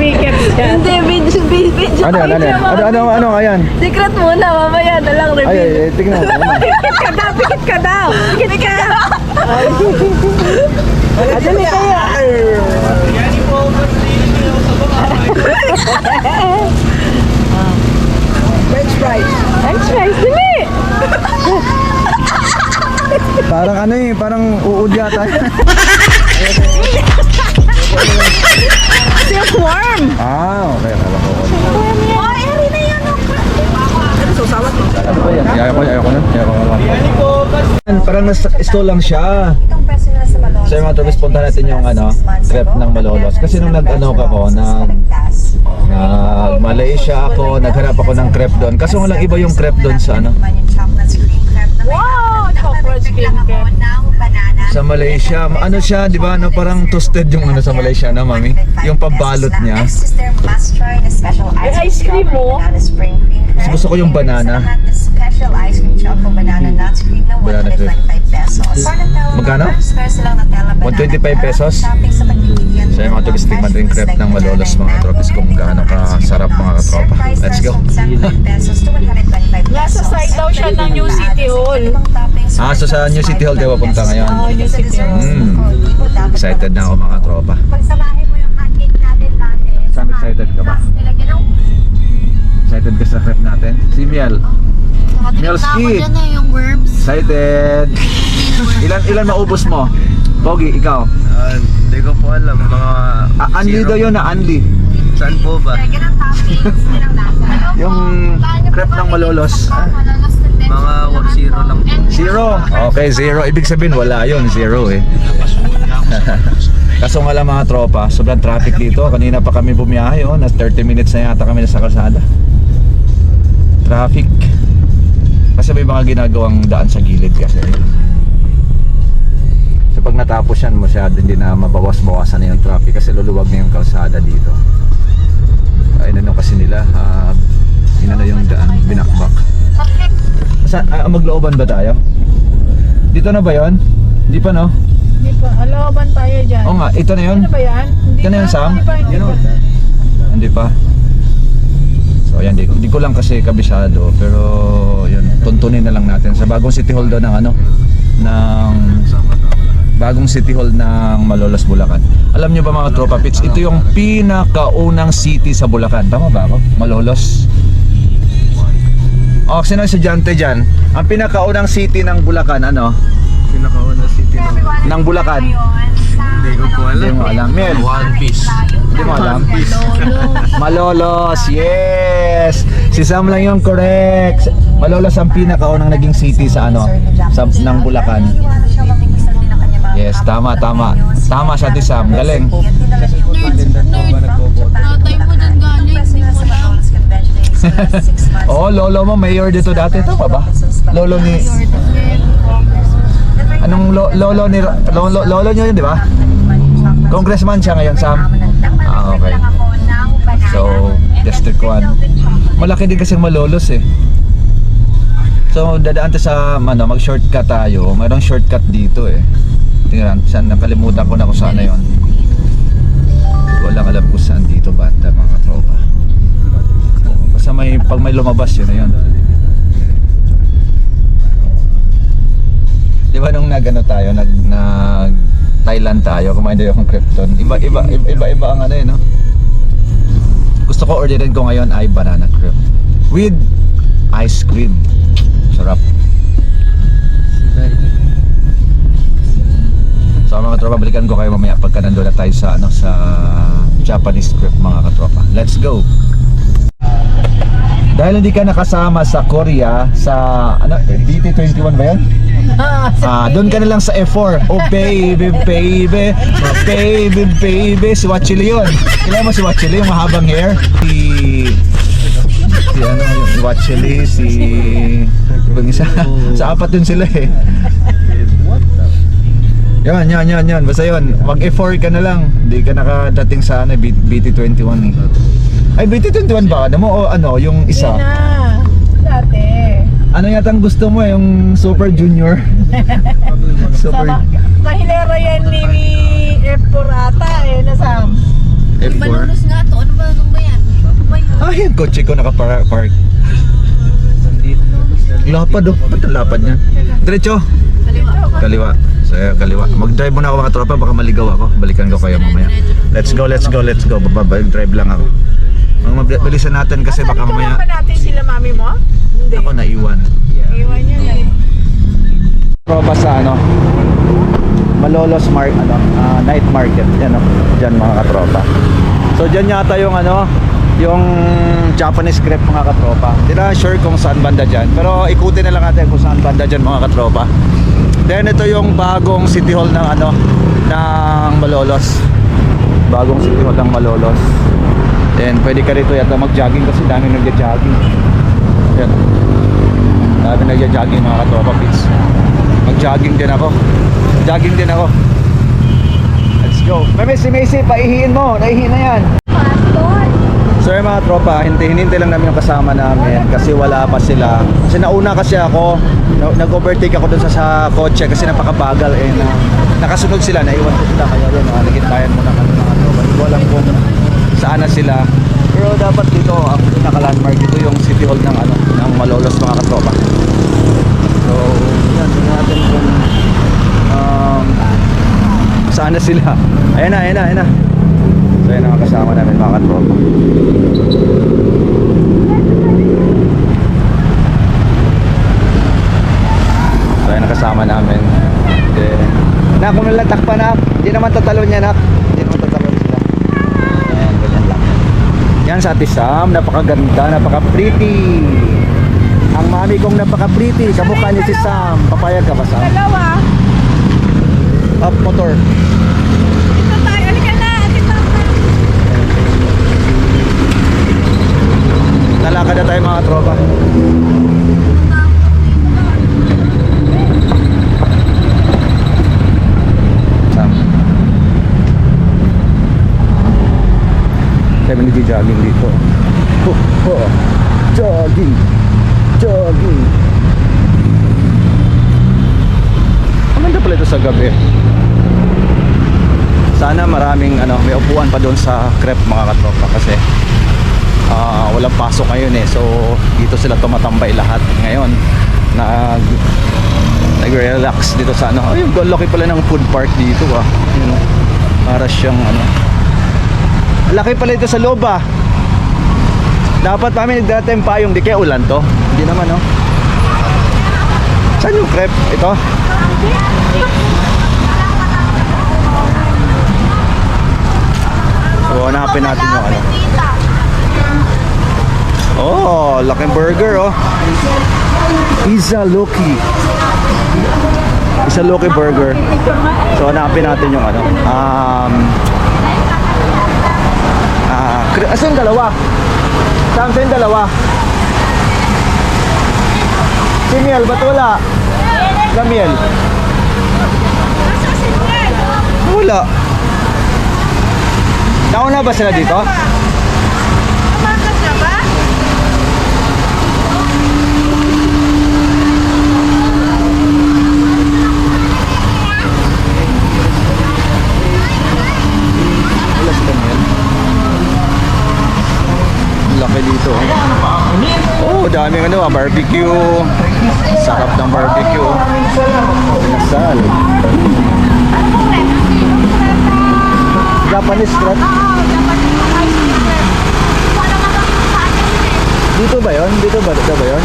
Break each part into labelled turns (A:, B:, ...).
A: Recap siya.
B: Hindi, video, video, video.
C: Ano yan, ano yan? Ano, ano, ano nga yan?
B: Secret muna, mamaya na lang review.
C: ay, ay, tingnan mo. Ano?
A: Pikit ka daw, pikit ka daw. Pikit ka. Adali kaya.
B: French fries.
A: French fries, dali.
C: Parang ano eh, parang uud yata.
A: Silkworm.
C: ah, okay. Akala ko.
A: Oh, eri na yan.
C: Ano ba yan? Ayaw ko, ayaw ko na. Ayaw ko na. Parang nasa-stall lang siya. So yung mga turis, punta natin yung ano, trip ng Malolos. Kasi nung nag-ano ka ko, nag, nag Malaysia ako, naghanap ako ng crepe doon. Kaso lang iba yung crepe doon sa ano,
A: Wow, chocolate cream crepe.
C: Sa Malaysia. Ano siya, di ba? Ano, parang toasted yung ano sa Malaysia, no, mami? Yung pabalot niya.
A: May ice cream mo.
C: Mas gusto ko yung banana.
D: Banana cream na
C: Banana cream.
D: 125 pesos.
C: Magkano? 125 pesos? So yung mga turis, tingnan rin crepe ng Malolos mga tropis kung gaano kasarap mga katropa. Let's go.
A: Nasa side daw siya ng New City Hall.
C: Ah, so sa New City Hall kayo papunta ngayon?
A: Oh, City Hall.
C: Mm. Excited na ako mga tropa.
D: Pagsamahin mo yung pancake natin dati.
C: Sam, excited ka ba? Excited ka sa crepe natin? Si Miel. Mielski!
B: yung worms.
C: Excited! Ilan ilan maubos mo? Pogi, ikaw?
E: Ah, hindi ko po alam. Mga...
C: Ah, Anli daw yun na Anli.
E: Saan po ba?
D: Lasa.
C: Yung crepe ng Malolos.
E: Mga zero lang.
C: Zero. Okay, zero. Ibig sabihin wala yun. Zero eh. Kaso nga lang mga tropa, sobrang traffic dito. Kanina pa kami bumiyahe, oh. Nas 30 minutes na yata kami nasa kalsada. Traffic. Kasi may mga ginagawang daan sa gilid kasi. So pag natapos yan, masyado hindi na mabawas-bawasan na yung traffic kasi luluwag na yung kalsada dito. Ay, ano kasi nila, ah, inano yung daan, binakbak. Sa, ah, maglooban ba tayo? Dito na ba yon? Hindi pa no?
A: Hindi pa. Alaban tayo dyan.
C: Oo nga, ito na yun.
A: Ano ba yan? Hindi
C: Ito na yun, Sam?
A: Hindi pa, hindi pa.
C: Hindi pa. So ayan, di, di ko lang kasi kabisado pero yun, tuntunin na lang natin sa bagong City Hall daw ng ano ng bagong City Hall ng Malolos, Bulacan. Alam niyo ba mga tropa pits, ito yung pinakaunang city sa Bulacan. Tama ba ako? Malolos. Oh, sino ang estudyante dyan? Ang pinakaunang city ng Bulacan, ano?
E: Pinakauna city ng...
C: Ng Bulacan.
E: Hindi ko po
C: Hindi
E: alam.
C: mo alam. Mel,
E: One Piece.
C: hindi mo alam. Malolos, yes! Si Sam lang yung correct. Malolos ang pinakaunang naging city sa ano, sa ng Bulacan. Yes, tama, tama. Tama siya ti Sam. Galing.
B: Tatay mo dyan galing. Hindi mo alam.
C: Oo, lolo mo mayor dito dati. Tama ba? Lolo ni... Anong lo, lolo ni... Lolo, lolo nyo yun, di ba? Congressman siya ngayon, Sam. Ah, okay. So, District 1. Malaki din kasi malolos eh. So, dadaan tayo sa, ano, mag-shortcut tayo. Mayroong shortcut dito eh. Tingnan, saan, nakalimutan ko na kung saan na yun. Lang alam kung saan dito banda, mga tropa. Basta may, pag may lumabas yun na yun. Di ba nung nagano tayo, nag, nag Thailand tayo, kumain tayo ng Krypton. Iba, iba, iba, iba, iba ang ano eh, no? Gusto ko orderin ko ngayon ay banana crepe. With ice cream. Sarap. So mga tropa, balikan ko kayo mamaya pagka nandun na tayo sa, ano, sa Japanese crepe mga katropa. Let's go! Dahil hindi ka nakasama sa Korea sa ano BT21 ba 'yan? Ah, doon ka na lang sa F4. Oh baby, baby, oh, baby, baby, si Wachili yun. Kilala mo si Wachili, yung mahabang hair? Si si ano, yung Wachili, si ibang isa. sa apat dun sila eh. Yan, yan, yan, yan. Basta yun. Mag F4 ka na lang. Hindi ka nakadating sa ano, B- BT21 eh. Ay, BT21 ba? Ano mo o ano, yung isa?
A: Yun na. Dati.
C: Ano yata ang gusto mo? Yung Super Junior? Super
A: Sama, kahilera yan ni F4 ata eh, na Sam.
C: F4?
B: Malolos nga to. Ano ba
C: Ay, yung kotse ko nakapark. Lapad oh. Ba't ang lapad niya? Diretso. Kaliwa. So, kaliwa. Mag-drive muna ako mga tropa, baka maligaw ako. Balikan ko kayo mamaya. Let's go, let's go, let's go. Bababa, drive lang ako. Ang mabilisan natin kasi baka mamaya
A: pa natin sila mami mo? Hindi.
C: ako naiwan.
A: Iwan niya na eh.
C: Tropa sa ano, Malolos Mark, ano, ah, night market. Yan oh, dyan mga katropa. So dyan yata yung ano, yung Japanese crepe mga katropa. Hindi na sure kung saan banda dyan. Pero ikutin na lang natin kung saan banda dyan mga katropa. Then ito yung bagong city hall ng ano, ng Malolos. Bagong city hall ng Malolos. Then pwede ka rito yata mag-jogging kasi dami nagja-jogging. Yan. Dami nagja-jogging mga katropa pits. Mag-jogging din ako. Jogging din ako. Let's go. Mami, si Macy, paihiin mo. Naihi na yan. So yung mga tropa, hindi hinintay lang namin yung kasama namin kasi wala pa sila. Kasi nauna kasi ako, na- nag-overtake ako dun sa, sa kotse kasi napakabagal eh na nakasunod sila, naiwan ko sila kaya yun, uh, naghintayan muna kami mga tropa. Hindi ko alam kung saan na sila. Pero dapat dito, ang pinaka-landmark dito yung city hall ng ano, ng Malolos mga katropa. So, yan, tingnan natin kung um, saan na sila. Ayan na, ayan na, ayan na. So, yan ang kasama namin mga katropa. So, yan ang kasama namin. Then, na, kung nalang takpa na, hindi naman tatalon niya, nak. Hindi naman tatalon sila. Ayan, ganyan lang. Yan sa Ate Sam, napakaganda, napaka-pretty. Ang mami kong napaka-pretty, kamukha ni si Sam. Papayag ka ba, Sam?
A: Dalawa.
C: Up motor.
A: Ito tayo. Halika na.
C: Lalakad na tayo mga tropa. Sam. Kaya nag-jogging dito. Ho, ho. Jogging. Jogging. Ang ganda pala ito sa gabi. Sana maraming ano, may upuan pa doon sa crepe mga katropa kasi ah walang pasok ngayon eh. So dito sila tumatambay lahat ngayon. Nag nag-relax dito sa ano. Ay, laki pala ng food park dito ah. Yun, oh. para siyang ano. Laki pala ito sa loob ah. Dapat kami nagdala tayong payong di kaya ulan to. Hindi naman oh. Saan yung crepe? Ito? So hanapin natin yung ano. Oh, laking burger oh. Isa Loki. Isa Loki burger. So hanapin natin yung ano. Um Ah, uh, asan yung dalawa? Yung dalawa? Si Miel, ba't wala? Sa Miel? Wala. Nauna ba sila dito?
A: Tumakas na ba?
C: Wala si Daniel. Ang Laki dito. Oh, daming ano, ah, barbecue. Sarap ng barbecue. Pinasal. Japanese crab. Dito ba yon? Dito ba? Dito ba yon?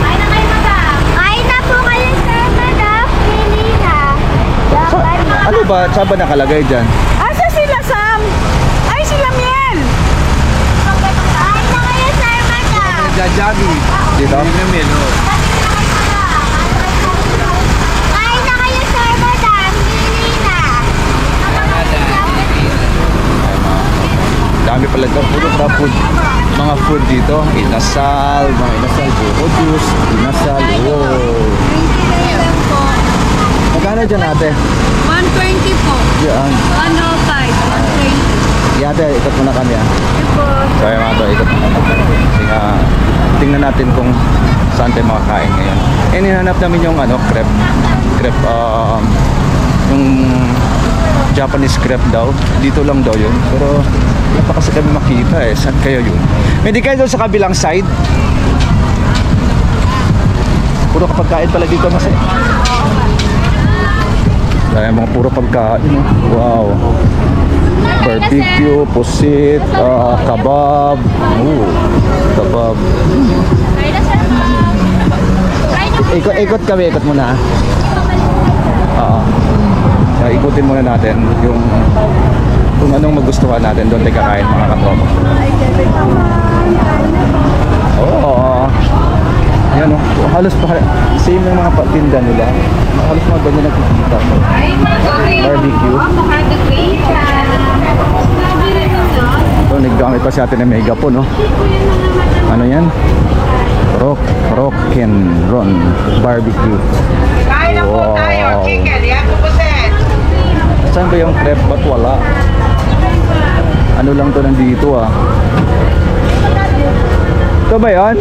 D: Kain na kayo, madam. Kain na po kayo, sir, madam. Pili na.
C: Sa, ano ba? Saan ba nakalagay dyan?
A: Asa sila, Sam? Ay, sila Miel.
D: Kain na kayo, sir,
E: Jajagi.
C: Dito?
E: Yun yung menu.
D: Kain na kayo, sir, madam. Pili na.
C: Dami pala ito. Puro pa food. Mga food dito. Inasal. Mga inasal. Buko juice. Inasal. Wow. Magkano dyan ate?
B: 120 po.
C: Diyan.
B: 105, 120.
C: Yate, ikot muna kami ah. So yung mga to, ikot muna kami. Tingnan natin kung saan tayo makakain ngayon. Eh, nihanap namin yung ano, crepe. Crepe, um, yung Japanese crepe daw. Dito lang daw yun. Pero, wala pa kasi kami makita eh. Saan kayo yun? Hindi kayo sa kabilang side? Puro pagkain pala dito mas eh. Dahil mga puro pagkain. Wow. Barbecue, pusit, ah, kabab. Ooh, kabab.
D: Kain na sir, ma'am. Kain na po,
C: Ikot,
D: sir.
C: ikot kami, ikot muna. ah. Oo. Kaya ikutin muna natin yung kung anong magustuhan natin doon tayo kakain mga katropa. Oo. Oh, Yan o. Halos pa, same yung mga patinda nila. Naggamit pa si ate ng megaphone, no? Ano yan? Rock, rock and ron barbecue.
A: Kain na po
C: Wow.
A: tayo. Chicken. Yan po po.
C: Saan ba yung crepe? Ba't wala? Ano lang to nandito ah? Ito ba yan?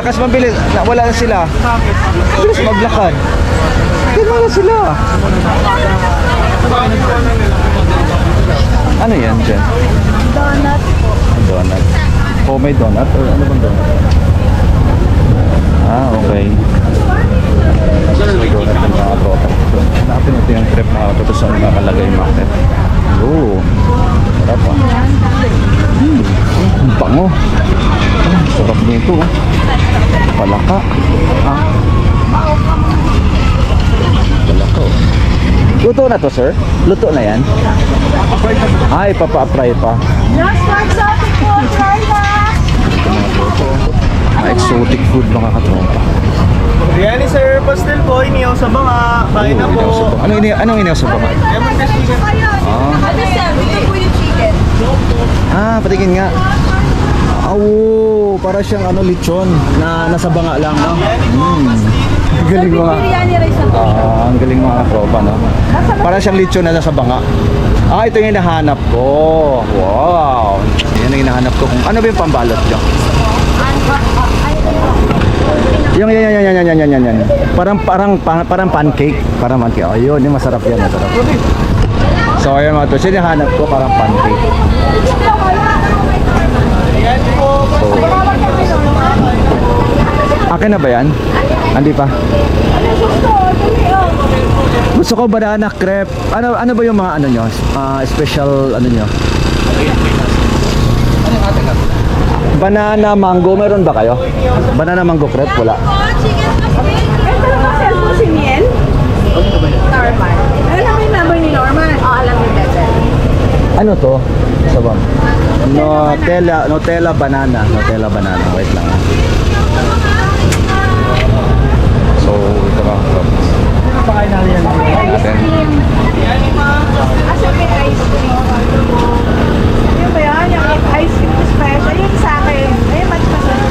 C: Lakas mabilis. Wala na sila. Bilis maglakad. Hindi na sila. Ano yan dyan? Donut po. Donut. Oh, may donut? Or ano bang donut? Ah, okay. Donut ng mga tropa. Hanapin natin yung trip na ito saan nakalagay yung market. Oo. Sarap ah. Hmm. Ang bango. Ah, Sarap nito. oh. Palaka. Ah. Palaka. oh. Luto na to, sir? Luto na yan? Ay, papa-apply pa.
A: Last one, exotic po. Try na.
C: Mga exotic food mga katropa.
E: Biryani sir, pastel po, iniyaw sa banga. Kain na po.
C: Ano ini anong inihaw sa baka?
E: Lemon kasi
C: Ah,
A: ito po yung chicken.
C: ah patingin nga. Awo, para siyang ano lechon na nasa banga lang, no? Hmm. Galing mga. Ah, ang galing mga katropa, no? Para siyang lechon na nasa banga. Ah, ito yung hinahanap ko. Wow. Yan ang hinahanap ko. Kung ano ba yung pambalot niyo? Yung yan yan yan yan yan yan yan. Parang parang parang pancake, parang pancake. Oh, yun, yung masarap yan, masarap. So ayun mga tol, sinahanap ko parang pancake. So, akin na ba yan? Hindi pa. Gusto ko banana crepe. Ano ano ba yung mga ano nyo? Uh, special ano nyo? Banana mango, meron ba kayo? Banana mango crepe, wala.
A: Ito na ba cellphone si Miel? Norman. Alam mo yung number ni Norman? Oo, alam ni Bebe.
C: Ano to? Sa bang? Nutella, Nutella banana, Nutella banana. Wait lang. ah. So, ito na.
E: Pakain natin yan.
C: Natin.
A: Asa may ice cream? Yung ba yan? Yung ice cream special? Yung sa akin. Ayun, mas masarap.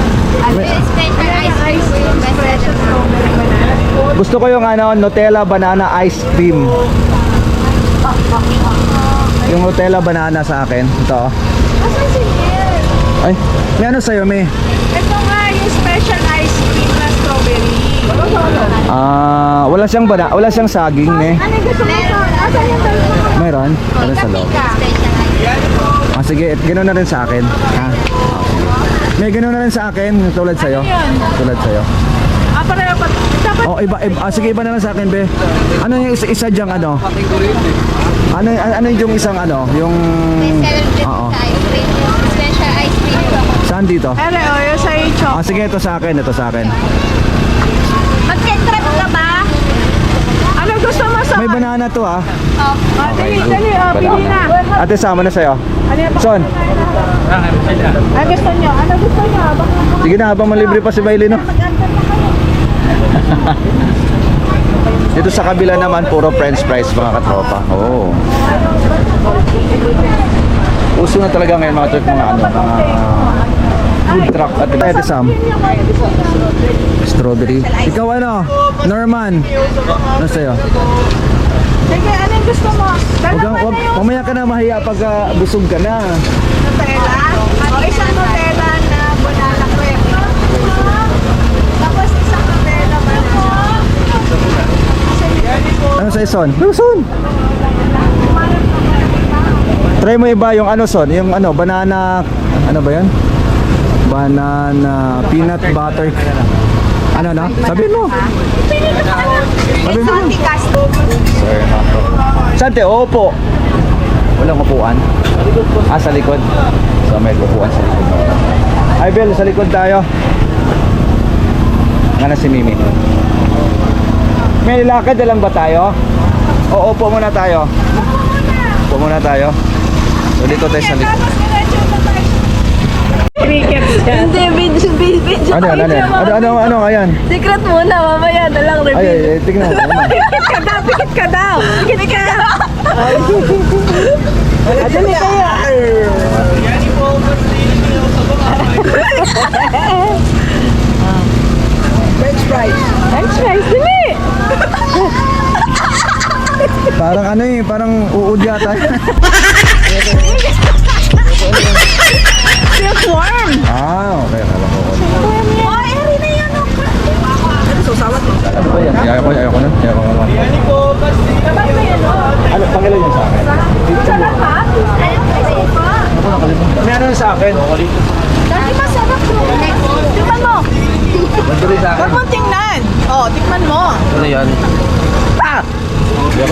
D: Special ice cream.
A: Special strawberry banana.
C: Gusto ko yung ano, Nutella banana ice cream. Yung Nutella banana sa akin. Ito.
A: Asa si Miel?
C: Ay, may ano sa'yo, may?
A: Ito nga, yung special ice cream na strawberry.
C: Ah, wala siyang bana, wala siyang saging, eh.
A: Ano yung gusto mo? Asan yung dalawa?
C: Meron? Meron sa loob. Ah, sige, ganoon na rin sa akin. Ha? May ganoon na rin sa akin, tulad sa'yo. Tulad sa'yo.
A: Ah, pareho pa. Dapat
C: Oh, iba, iba ah, sige, iba na lang sa akin, be. Ano yung isa, isa diyang ano? Ano, ano yung isang ano? Yung... Oo.
D: Special ice cream.
C: Saan dito?
A: Ere, o, yung sa yung
C: Ah, sige, ito sa akin, ito sa akin.
D: Mag-centrap ka ba?
A: Ano gusto mo sa...
C: May banana to, ah.
D: Oh.
A: Ah, dali, dali, oh, pili na.
C: Ate, sama na sa'yo.
A: Ano yung
C: Son,
A: Ano gusto nyo? Ano gusto nyo? Baka
C: sige na, habang malibre pa si Bailey, no? Dito sa kabila naman, puro french fries mga katropa. Oo. Uso na talaga ngayon mga truck, mga ano, mga food truck at Ate Sam. Strawberry. Ikaw ano? Norman. Ano sa'yo?
A: Sige, ano yung gusto mo?
C: Wag,
A: Dalawa
C: wag,
A: yung
C: mamaya ka na mahiya pag ah, busog ka na.
A: Nutella. O. Tapos isang Nutella
C: Pero, Son! Try mo iba yung ano, Son. Yung ano, banana... Ano ba yan? Banana peanut butter. Ano na? Sabihin mo. Sabihin mo. Sante, opo. Walang upuan. Ah, sa likod. So, may upuan sa likod. Ay, Bel, sa likod tayo. Nga na si Mimi. May lakad na lang ba tayo? O, opo muna tayo. Opo muna tayo. So, dito tayo sa likod.
A: Hindi, video, video, video.
C: Ano yan? Ano yan? Ano, ano, ano, ayan?
A: Secret muna, mamaya na lang
C: Ay, ay,
A: reveal.
C: ay, tignan mo. Ano?
A: Pikit ka daw, pikit ka daw. Pikit ka daw. Adali kaya. French fries. French fries,
C: Parang ano eh, parang uud yata.
A: Silkworm.
C: ah, okay. Alam ko.
A: Oh, eri na yan. Susawat.
C: Ano ba yan? Ayaw ko, ayaw ko na. Ayaw ko na.
E: Po, pastil.
A: Dapat ba yan, no?
C: Ano, pangilan yan sa akin?
A: Sarap ha?
D: Ayun kasi po.
C: May ano sa akin?
D: Dati masarap po.
A: Tikman mo.
C: Sa akin.
A: Huwag mo tingnan. Oh, tikman mo.
C: Ano yan? Ah!
E: Chicken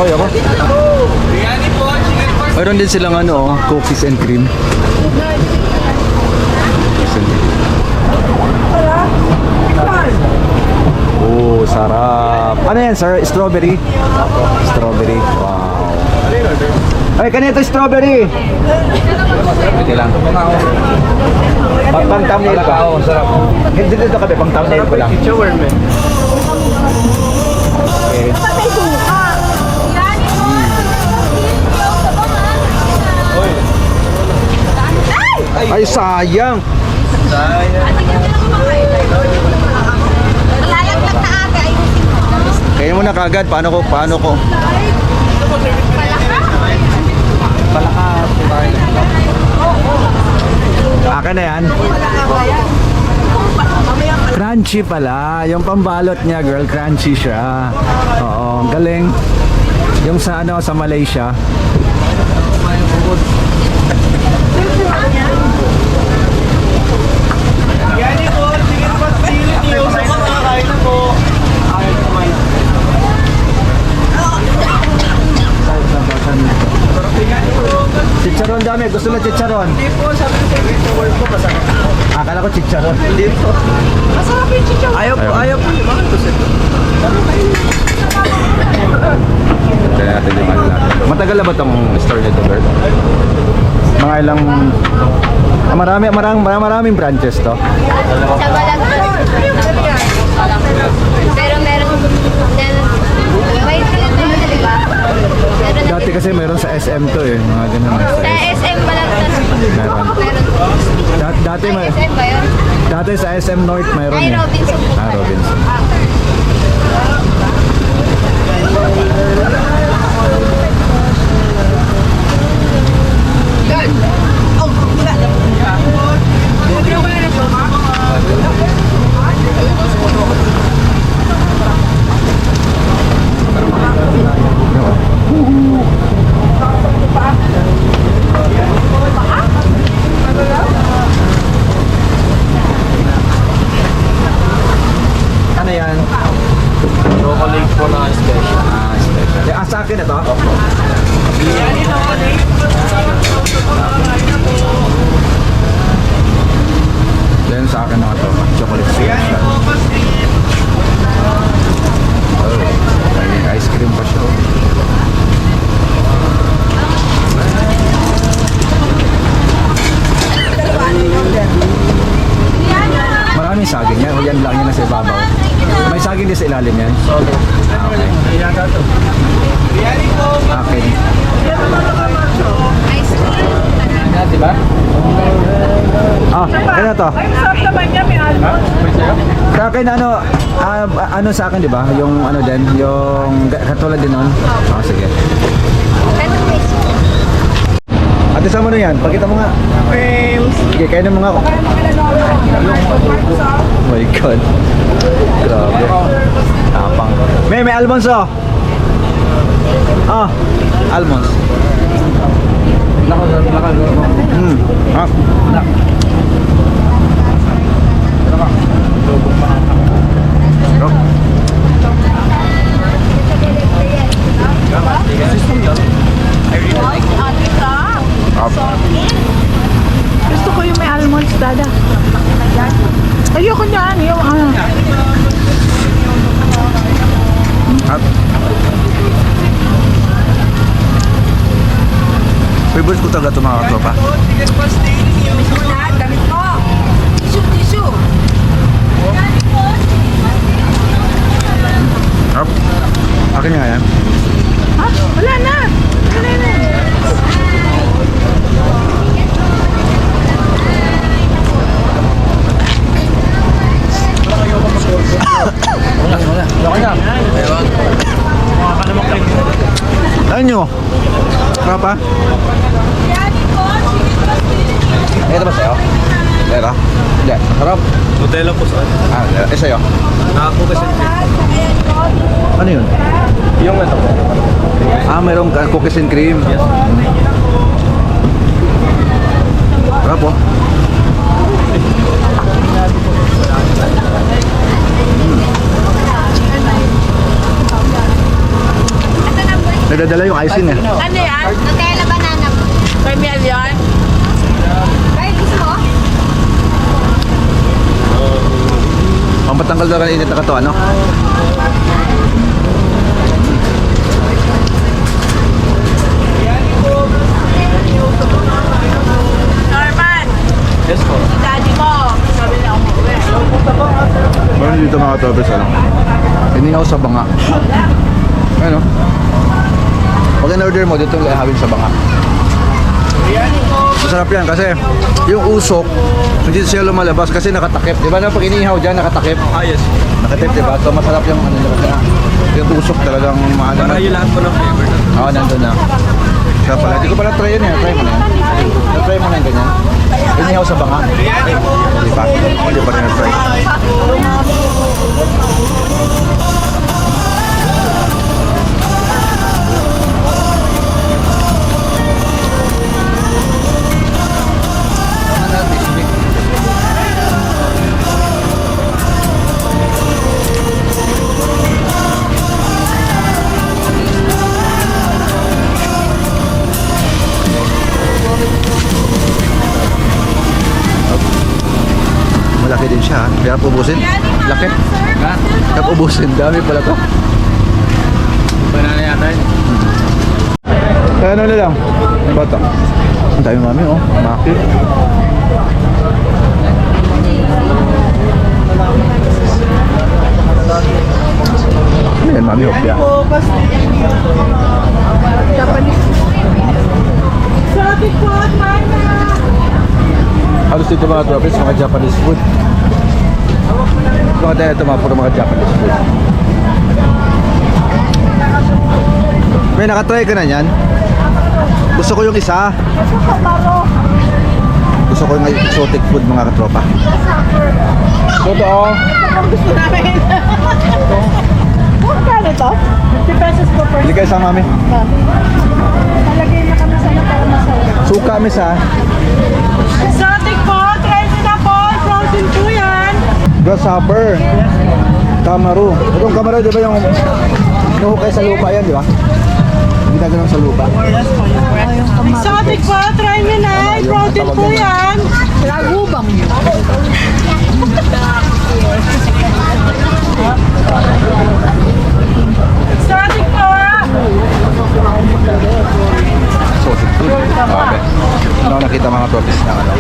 E: pork.
C: Mayroon din silang ano, oh, cookies and cream. Oh, sarap. Ano yan, sir? Strawberry? Strawberry. Wow. Ay, kanito strawberry. Hindi lang. Pang, pang thumbnail ka. Oo, sarap. Hindi dito kami, pang thumbnail ko lang.
E: Eh.
C: Okay. Ay, sayang.
D: Lalaglag na ate. Ayusin mo.
C: Kaya mo na kagad, paano ko, paano ko? Akin na yan. Crunchy pala. Yung pambalot niya, girl, crunchy siya. Oo, ang galing. Yung sa ano, sa Malaysia.
E: Yani po, chicken pastil. Niyo sa banga. Kain na po.
C: Chicharon dami. Gusto na chicharon.
E: Hindi po, sabi ko sa yung shawarma po, masarap.
C: Akala ko chicharon.
E: Hindi po.
A: Masarap yung chichaw.
E: Ayaw po, ayaw po. Mga tusin.
C: Kaya natin yung ano. Matagal na ba itong store nito, Bert? Mga ilang... Ah, marami, marami, marami, maraming branches to.
D: Sa balag Pero meron may tiyan na yun, di ba? Meron na
C: Dati kasi mayroon sa SM to eh. Mga ganun.
D: Sa
C: SM.
D: SM balag
C: Meron.
D: Meron.
C: Dat- dati, may,
D: SM ba yun?
C: dati sa SM North mayroon
D: Ay,
C: eh.
D: Robinson po
C: Ah. Robinson. Ano yan?
E: Chocolate po na special.
C: Ah, special. Eh, ah, sa akin ito? Yan sa akin na ito. Chocolate
E: Yani
C: special.
E: po, pastil.
C: Oh, may ice cream pa siya. Maraming saging yan. O yan lang yan nasa ibabaw. May saging din sa ilalim yan. Okay.
E: Yani po,
C: Akin. Diba? Ah, ano to?
A: Ay, masarap naman niya. May almond.
C: Sa akin ano, ah, ano sa akin 'di ba? Yung ano din, yung katulad din noon. Oh, sige. Ate sa mo na yan, pakita mo nga. Sige, kayo na mga Oh my god. Grabe. Tapang. May, may almonso. Ah, almonds. Hmm. Ah. Sarap. Sarap.
A: Gusto ko yung may almonds, dada. Ayoko niyan, yung ano.
C: At Favorite ko talaga ito mga katropa. Sarap. Akin nga yan.
A: Ha? Wala na. Wala na.
C: Okay na. Ano nyo? Sarap ha? Ito ba sa'yo? Ito? Hindi. Sarap.
E: Nutella po sir.
C: Ah, eh sa'yo?
E: Ako kasi.
C: Ano yun?
E: Yung ito po.
C: Ah, mayroong ka- cookies and cream.
E: Yes.
C: Sarap oh. Nagdadala yung icing eh.
A: Ano yan?
D: Nutella banana.
A: Caramel yan?
D: Ay, gusto mo?
C: Pampatanggal daw ng init na katawan, no?
A: Norman,
E: Yes po.
A: daddy mo. Sabi niya umuwi.
C: Meron dito mga tropes, ano? Hiningaw sa banga. Ano? Pag in-order mo, dito lang hawin sa banga. Masarap yan kasi yung usok, hindi siya lumalabas kasi nakatakip. Di ba na pag inihaw dyan, nakatakip?
E: Ah, yes.
C: Nakatakip, di ba? So masarap yung ano nila yung usok talagang maano
E: Para yung lahat po ng flavor na.
C: Oo, nandun na. Kaya pala, hindi ko pala try yun eh. Try mo na yan. Na-try mo na yung ganyan. Inihaw sa banga. Di ba? Hindi pa rin na-try. Din siya. ha? Kaya pubusin. Laki. Ha? Kaya pubusin. Dami pala to.
E: Banana yata yun.
C: Kaya ano na lang. Ang bata. Ang dami mami oh. Maki. Ano yan mami hopya?
A: Sabi ko, Marna.
C: Halos dito mga tropes, mga Japanese food. Mga tayo ito mga puro mga Japanese food. May nakatry ka na yan? Gusto ko yung isa. Gusto ko yung exotic food mga katropa. Totoo.
A: Gusto namin. Kung kano to? 50 pesos po per
C: Hindi kayo sa mami.
A: Palagay na kami sa para masawag.
C: Suka mis ha.
A: Exotic po, 20 na po. Frozen po yan.
C: Grasshopper. Kamaru. Itong kamaru, di ba yung nuhukay sa lupa yan, di ba? Ginaganon sa lupa.
A: Exotic po, try nyo na. Protein po yan. Lagubang. Exotic po.
C: Exotic food. Okay. Ano ako nakita mga tropis na ano.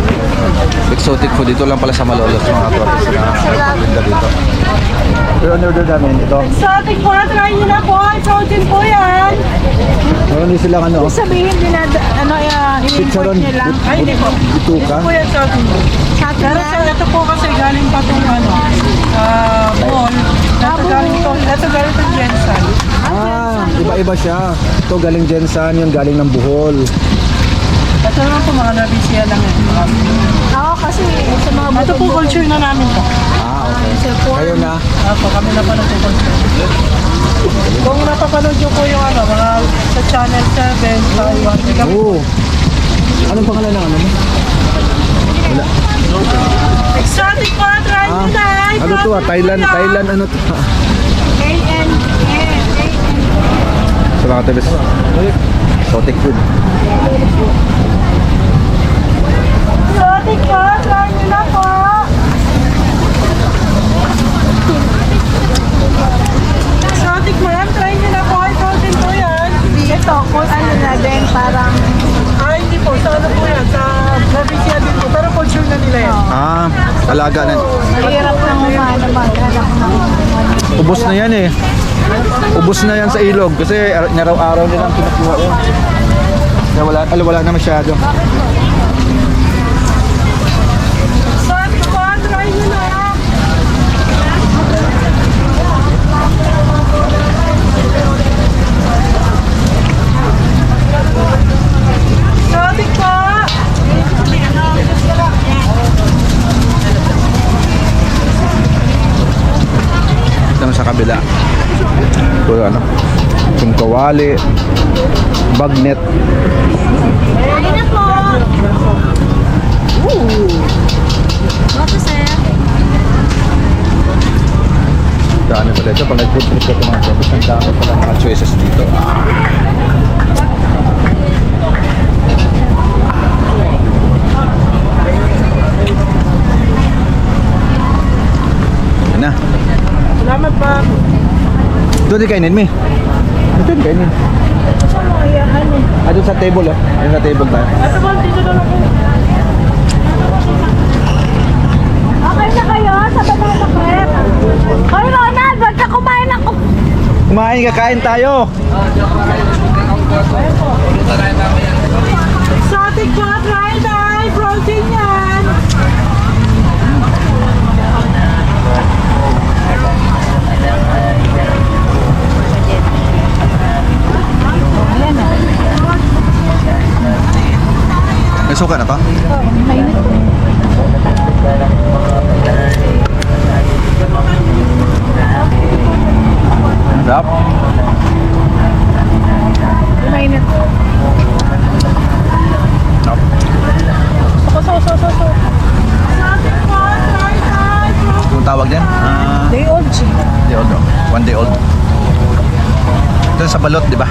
C: Exotic food. Dito lang pala sa Malolos mga tropis na pinda dito. Pero on order namin ito.
A: Exotic po, try nyo na po. Protein po yan.
C: Meron din silang ano.
A: Sabihin nila, ano, uh, i-import
C: Chicharon.
A: nyo lang. Ay, hindi po.
C: Bituka.
A: po yan sa atin. Pero sa ito po kasi galing pa itong ano, ah, ball. Ito galing ito, ito galing itong Jensen.
C: Ah, iba-iba siya. Ito galing Jensan, yung galing ng Bohol.
A: Ito naman po mga nabisiya lang yan.
D: Oo, kasi sa mga
A: Ito po culture na namin to.
C: Ah, okay. Kayo na.
A: Ako, kami na pa nagpo-culture.
E: Kung napapanood nyo po yung ano, mga sa Channel 7, Taiwan,
C: Oo. Anong pangalan ng ano mo?
E: Exotic po, try nyo na!
C: Ano to ah? Thailand, Thailand ano to?
A: A-N.
C: Sa mga tabis. Exotic food.
E: Po, try nyo na po! Exotic ma'am, try nyo na po. Ikaw din po yan.
A: Ito, kung ano na din, parang
E: Ah, hindi po. Sa ano po yan? Sa probinsya din po. Pero culture na nila yan.
C: Ah, alaga na.
A: mahirap nang umano maghanap ng
C: Ubos na yan eh. Ubos na yan sa ilog kasi ar- araw-araw nilang kinukuha yun. Kaya wala, ala, wala na masyado.
E: Exotic po, try nyo na! Exotic po!
C: Ito sa kabila. Puro ano, yung kawali, bagnet.
D: Kain na po. Bakit sir?
C: Dami pala ito. Pag nag-food trip ka ito mga kapos, ang dami pala mga choices dito. Yan na.
E: Salamat pa.
C: Doon din kainin, Mi. Din kainin. Ah, doon sa table, oh. Doon sa table tayo.
E: Ito po, dito na lang.
D: Okay na kayo sa banana crepe? Hoy Ronald, wag ka kumain ako.
C: Kumain, kakain tayo.
E: Exotic po, try na! Protein yan!
C: May suka na to? Sarap.
A: mainit.
C: Sarap.
E: So, so, so, so, so. Exotic po, try na!
C: Yung tawag dyan? Ah,
A: Day old, G.
C: day old. oh. One day old. Ito sa balot, di ba?